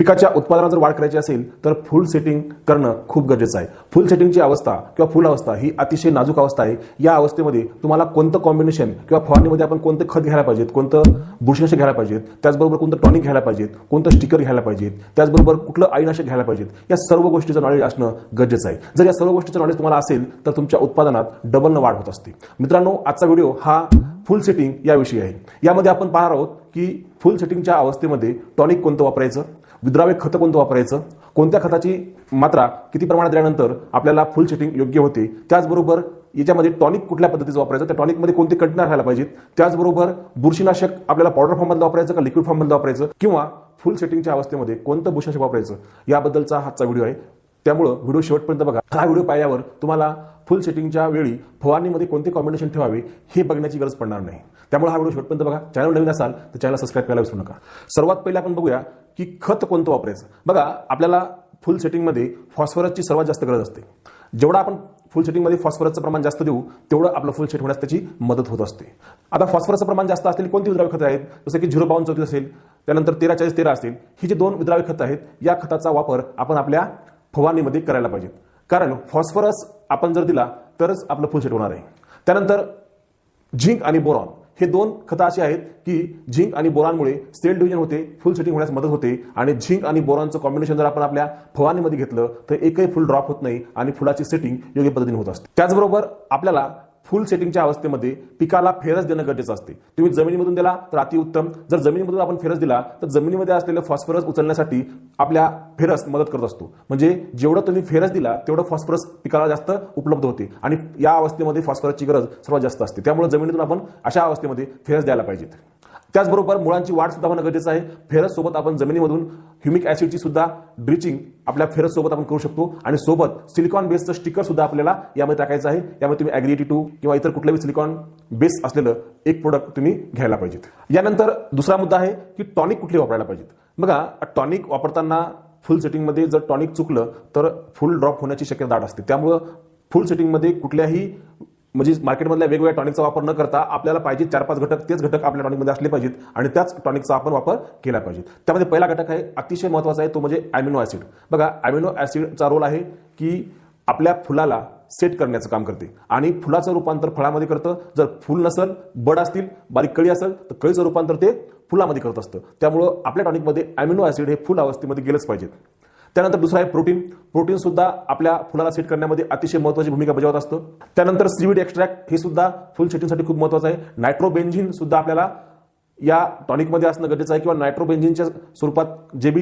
पिकाच्या उत्पादनात जर वाढ करायची असेल तर फुल सेटिंग करणं खूप गरजेचं आहे. फुल सेटिंगची अवस्था किंवा फुल अवस्था ही अतिशय नाजूक अवस्था आहे. या अवस्थेमध्ये तुम्हाला कोणतं कॉम्बिनेशन किंवा फवारणीमध्ये आपण कोणतं खत घ्यायला पाहिजेत कोणतं बुरशीनाशक घ्यायला पाहिजेत त्याचबरोबर कोणतं टॉनिक घ्यायला पाहिजेत कोणतं स्टिकर घ्यायला पाहिजेत त्याचबरोबर कुठलं आईनाशक घ्यायला पाहिजेत या सर्व गोष्टीचं नॉलेज असणं गरजेचं आहे. जर या सर्व गोष्टीचं नॉलेज तुम्हाला असेल तर तुमच्या उत्पादनात डबलनं वाढ होत असते. मित्रांनो आजचा व्हिडिओ हा फुल सेटिंग याविषयी आहे. यामध्ये आपण पाहणार आहोत की फुल सेटिंगच्या अवस्थेमध्ये टॉनिक कोणतं वापरायचं विद्राव्य खतं कोणतं वापरायचं? कोणत्या खताची मात्रा किती प्रमाणात दिल्यानंतर आपल्याला फुल सेटिंग योग्य होते? त्याचबरोबर याच्यामध्ये टॉनिक कुठल्या पद्धतीचं वापरायचं? त्या टॉनिकमध्ये कोणते कंटेनर राहायला पाहिजेत? त्याचबरोबर बुरशीनाशक आपल्याला पावडर फॉर्ममध्ये वापरायचं का लिक्विड फॉर्ममध्ये वापरायचं? किंवा फुल सेटिंगच्या अवस्थेमध्ये कोणतं बुरशीनाशक वापरायचं? याबद्दलचा हाचा व्हिडिओ आहे. त्यामुळं व्हिडिओ शेवटपर्यंत बघा. हा व्हिडिओ पाहिल्यावर तुम्हाला फुल सेटिंगच्या वेळी फवारणीमध्ये कोणते कॉम्बिनेशन ठेवावे हे बघण्याची गरज पडणार नाही. त्यामुळे हा व्हिडिओ शेवटपर्यंत बघा. चॅनल नवीन असाल तर चॅनल सबस्क्राईब करायला विसरू नका. सर्वात पहिले आपण बघूया की खत कोणतं वापरायचं? बघा आपल्याला फुल सेटिंगमध्ये फॉस्फरसची सर्वात जास्त गरज असते. जेवढा आपण फुल सेटिंगमध्ये फॉस्फरसचं प्रमाण जास्त देऊ तेवढं आपलं फुल सेट होण्यास त्याची मदत होत असते. आता फॉस्फरसचं प्रमाण जास्त असलेली कोणती विद्राव्य खतं आहेत? जसं की झिरो बावन्न चौतीस असेल त्यानंतर तेरा चाळीस तेरा असतील ही जी दोन विद्राव्य खतं आहेत या खताचा वापर आपण आपल्या फवारणीमध्ये करायला पाहिजेत. कारण फॉस्फरस आपण जर दिला तरच आपलं फुल सेट होणार आहे. त्यानंतर झिंक आणि बोरॉन हे दोन खतं अशी आहेत की झिंक आणि बोरांमुळे सेल डिव्हिजन होते फुल सेटिंग होण्यास मदत होते आणि झिंक आणि बोरॉनचं कॉम्बिनेशन जर आपण आपल्या फवारणीमध्ये घेतलं तर एकही फुल ड्रॉप होत नाही आणि फुलाची सेटिंग योग्य पद्धतीने होत असते. त्याचबरोबर आपल्याला फुल सेटिंगच्या अवस्थेमध्ये पिकाला फेरस देणं गरजेचं असते. तुम्ही जमिनीमधून दिला तर अतिउत्तम. जर जमिनीमधून आपण फेरस दिला तर जमिनीमध्ये असलेलं फॉस्फरस उचलण्यासाठी आपल्या फेरस मदत करत असतो. म्हणजे जेवढं तुम्ही फेरस दिला तेवढं फॉस्फरस पिकाला जास्त उपलब्ध होते. आणि या अवस्थेमध्ये फॉस्फरसची गरज सर्वात जास्त असते. त्यामुळे जमिनीतून आपण अशा अवस्थेमध्ये फेरस द्यायला पाहिजेत. त्याचबरोबर मुळांची वाढ सुद्धा होणं गरजेचं आहे. फेरस सोबत आपण जमिनीमधून ह्युमिक ऍसिडची सुद्धा ड्रिचिंग आपल्या फेरसोबत आपण करू शकतो. आणि सोबत सिलिकॉन बेसचं स्टिकर सुद्धा आपल्याला यामध्ये टाकायचं आहे. यामध्ये तुम्ही ॲग्रिटी टू किंवा इतर कुठलंही सिलिकॉन बेस असलेलं एक प्रोडक्ट तुम्ही घ्यायला पाहिजेत. यानंतर दुसरा मुद्दा आहे की टॉनिक कुठले वापरायला पाहिजेत? बघा टॉनिक वापरताना फुल सेटिंगमध्ये जर टॉनिक चुकलं तर फुल ड्रॉप होण्याची शक्यता दाट असते. त्यामुळं फुल सेटिंगमध्ये कुठल्याही म्हणजे मार्केटमधल्या वेगवेगळ्या टॉनिकचा वापर न करता आपल्याला पाहिजे चार पाच घटक तेच घटक आपल्या टॉनिकमध्ये असले पाहिजेत आणि त्याच टॉनिकचा आपण वापर केला पाहिजे त्यामध्ये पहिला घटक आहे अतिशय महत्त्वाचा आहे तो म्हणजे ॲमिनो ॲसिड. बघा ॲमिनो ॲसिडचा रोल आहे की आपल्या फुलाला सेट करण्याचं काम करते. आणि फुलाचं रूपांतर फळामध्ये करतं. जर फुल नसल बड असतील बारीक कळी असेल तर कळीचं रूपांतर ते फुलामध्ये करत असतं. त्यामुळं आपल्या टॉनिकमध्ये ॲमिनो ॲसिड हे फुल अवस्थेमध्ये गेलंच पाहिजेत. त्यानंतर दुसरं आहे प्रोटीन. प्रोटीन सुद्धा आपल्या फुलाला सेट करण्यामध्ये अतिशय महत्वाची भूमिका बजावत असतं. त्यानंतर सीविड एक्स्ट्रॅक्ट हे सुद्धा फुल सेटिंगसाठी खूप महत्वाचं आहे. नायट्रोबेन्झिन सुद्धा आपल्याला या टॉनिकमध्ये असणं गरजेचं आहे किंवा नायट्रोबेंजिनच्या स्वरूपात जे बी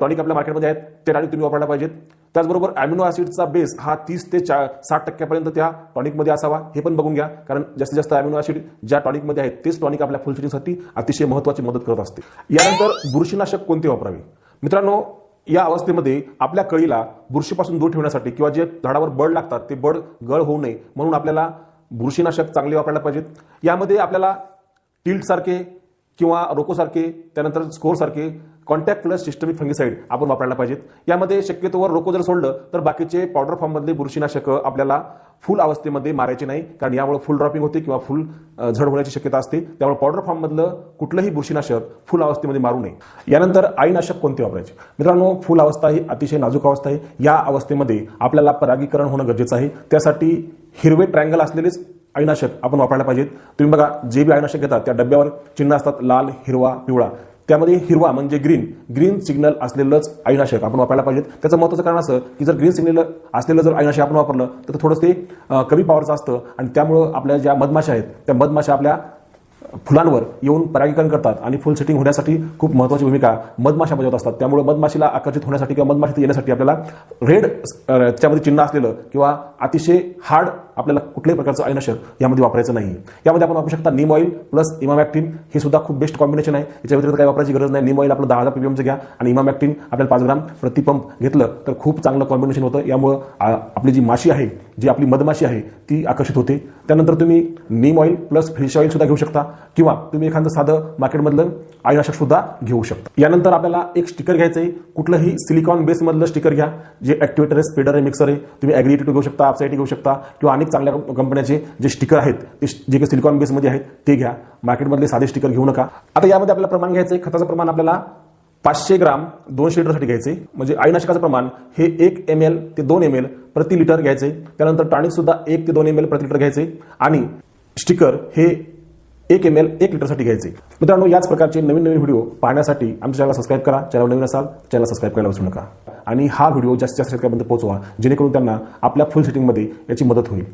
टॉनिक आपल्या मार्केटमध्ये आहेत ते टॉनिक तुम्ही वापरायला पाहिजेत. त्याचबरोबर अॅमिनो ॲसिडचा बेस हा तीस ते चा साठ टक्क्यापर्यंत त्या टॉनिकमध्ये असावा हे पण बघून घ्या. कारण जास्तीत जास्त अॅमिनो ॲसिड ज्या टॉनिकमध्ये आहेत तेच टॉनिक आपल्या फुल सेटिंगसाठी अतिशय महत्वाची मदत करत असते. यानंतर बुरशीनाशक कोणते वापरावे? मित्रांनो या अवस्थेमध्ये आपल्या कळीला बुरशीपासून दूर ठेवण्यासाठी किंवा जे झाडावर बळ लागतात ते बळ गळ होऊ नये म्हणून आपल्याला बुरशीनाशक चांगले वापरायला पाहिजेत. यामध्ये आपल्याला टिल्टसारखे किंवा रोकोसारखे त्यानंतर स्कोरसारखे कॉन्टॅक्ट प्लस सिस्टमिक फंगिसाईड आपण वापरायला पाहिजेत. यामध्ये शक्यतोवर रोको जर सोडलं तर बाकीचे पावडर फॉर्ममधले बुरशीनाशक आपल्याला फुल अवस्थेमध्ये मारायचे नाही. कारण यामुळे फुल ड्रॉपिंग होते किंवा फुल झड होण्याची शक्यता असते. त्यामुळे पावडर फॉर्ममधलं कुठलंही बुरशीनाशक फुल अवस्थेमध्ये मारू नये. यानंतर आईनाशक कोणते वापरायचे? मित्रांनो फुल अवस्था ही अतिशय नाजूक अवस्था आहे. या अवस्थेमध्ये आपल्याला परागीकरण होणं गरजेचं आहे. त्यासाठी हिरवे ट्रँगल असलेलेच अळीनाशक आपण वापरायला पाहिजेत. तुम्ही बघा जे बी आईनाशक घेतात त्या डब्यावर चिन्ह असतात लाल हिरवा पिवळा. त्यामध्ये हिरवा म्हणजे ग्रीन ग्रीन सिग्नल असलेलंच अळीनाशक आपण वापरायला पाहिजेत. त्याचं महत्त्वाचं कारण असं की जर ग्रीन सिग्नल असलेलं जर आईनाशक आपण वापरलं तर थोडंसं ते कमी पॉवरचं असतं. आणि त्यामुळं आपल्या ज्या मधमाशा आहेत त्या मधमाशा आपल्या फुलांवर येऊन परागीकरण करतात आणि फुल सेटिंग होण्यासाठी खूप महत्त्वाची भूमिका मधमाशा बजावत असतात. त्यामुळे मधमाशीला आकर्षित होण्यासाठी किंवा मधमाशीत येण्यासाठी आपल्याला रेड त्यामध्ये चिन्ह असलेलं किंवा अतिशय हार्ड आपल्याला कुठल्याही प्रकारचं आयनाशक यामध्ये वापरायचं नाही. यामध्ये आपण वापरू शकता निम ऑइल प्लस इमामॅक्टिन हे सुद्धा खूप बेस्ट कॉम्बिनेशन आहे. याच्या व्यतिरिक्त काही वापरायची गरज नाही. निम ऑइल आपलं दहा हजार पीएमचं घ्या आणि इमामॅक्टिन आपल्याला पाच ग्राम प्रतिपंप घेतलं तर खूप चांगलं कॉम्बिनेशन होतं. यामुळं आपली जी माशी आहे जी आपली मधमाशी आहे ती आकर्षित होते. त्यानंतर तुम्ही neem oil plus fish oil सुद्धा घेऊ शकता किंवा तुम्ही एखादं साधं मार्केटमधलं आयनाशक सुद्धा घेऊ शकता. यानंतर आपल्याला एक स्टिकर घ्यायचं आहे कुठलंही सिलिकॉन बेसमधलं स्टिकर घ्या जे ॲक्टिवेटर आहे स्पीडर आहे मिक्सर आहे. तुम्ही ॲग्रिएटिव्ह घेऊ शकता अपसाईटी घेऊ शकता किंवा अनेक चांगल्या कंपन्याचे जे स्टिकर आहेत ते जे काही सिलिकॉन बेसमध्ये आहेत ते घ्या. मार्केटमधले साधे स्टिकर घेऊ नका. आता यामध्ये आपल्याला प्रमाण घ्यायचं आहे खताचं प्रमाण आपल्याला पाचशे ग्राम दोनशे लिटरसाठी घ्यायचे. म्हणजे आईनाशकाचं प्रमाण हे एक एम एल ते दोन एम एल प्रति लिटर घ्यायचे. त्यानंतर टॉनिक सुद्धा एक ते दोन एम एल प्रति लिटर घ्यायचे. आणि स्टिकर हे एक एम एल एक लिटरसाठी घ्यायचे. मित्रांनो याच प्रकारचे नवीन नवीन व्हिडिओ पाहण्यासाठी आमच्या चॅनलला सबस्क्राईब करा. चॅनल नवीन असाल चॅनल सबस्क्राईब करायला विसरू नका. आणि हा व्हिडिओ जास्तीत जास्त शेतकऱ्यापर्यंत पोहोचवा जेणेकरून त्यांना आपल्या फुल सेटिंगमध्ये याची मदत होईल.